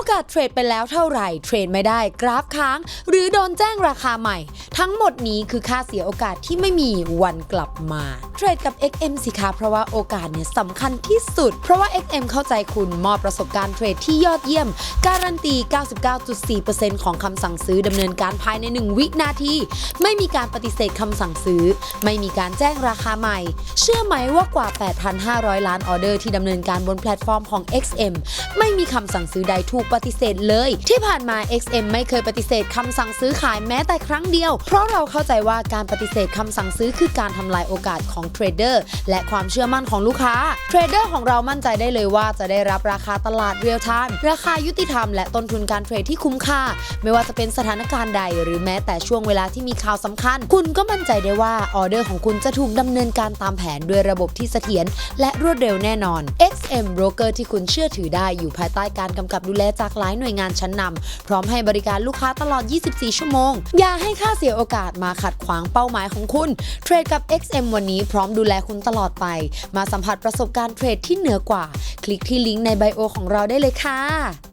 โอกาสเทรดไปแล้วเท่าไหร่ เทรดไม่ได้กราฟค้าง หรือโดนแจ้งราคาใหม่ ทั้งหมดนี้คือค่าเสียโอกาสที่ไม่มีวันกลับมา เทรดกับ XM สิคะเพราะว่าโอกาสเนี่ยสำคัญที่สุด เพราะว่า XM เข้าใจคุณมอบประสบการณ์เทรดที่ยอดเยี่ยม การันตี 99.4%ของคำสั่งซื้อดำเนินการภายใน 1 วินาที ไม่มีการปฏิเสธคำสั่งซื้อ ไม่มีการแจ้งราคาใหม่ เชื่อไหมว่ากว่า 8,500 ล้านออเดอร์ที่ดำเนินการบนแพลตฟอร์มของ XM ไม่มีคำสั่งซื้อใดถูกปฏิเสธเลย ที่ผ่านมา XM ไม่เคยปฏิเสธคำสั่งซื้อขายแม้แต่ครั้งเดียว เพราะเราเข้าใจว่าการปฏิเสธคำสั่งซื้อคือการทำลายโอกาสของเทรดเดอร์และความเชื่อมั่นของลูกค้า เทรดเดอร์ของเรามั่นใจได้เลยว่าจะได้รับราคาตลาดเรียลไทม์ราคายุติธรรมและต้นทุนการเทรดที่คุ้มค่า ไม่ว่าจะเป็นสถานการณ์ใด หรือแม้แต่ช่วงเวลาที่มีข่าวสำคัญ คุณก็มั่นใจได้ว่าออเดอร์ของคุณจะถูกดำเนินการตามแผนด้วยระบบที่เสถียรและรวดเร็วแน่นอน FM Broker ที่คุณเชื่อถือได้อยู่ภายใต้การกำกับดูแลจากหลายหน่วยงานชั้นนำพร้อมให้บริการลูกค้าตลอด 24 ชั่วโมง อย่าให้ค่าเสียโอกาสมาขัดขวางเป้าหมายของคุณ เทรดกับ XM วันนี้พร้อมดูแลคุณตลอดไป มาสัมผัสประสบการณ์เทรดที่เหนือกว่า คลิกที่ลิงก์ในไบโอของเราได้เลยค่ะ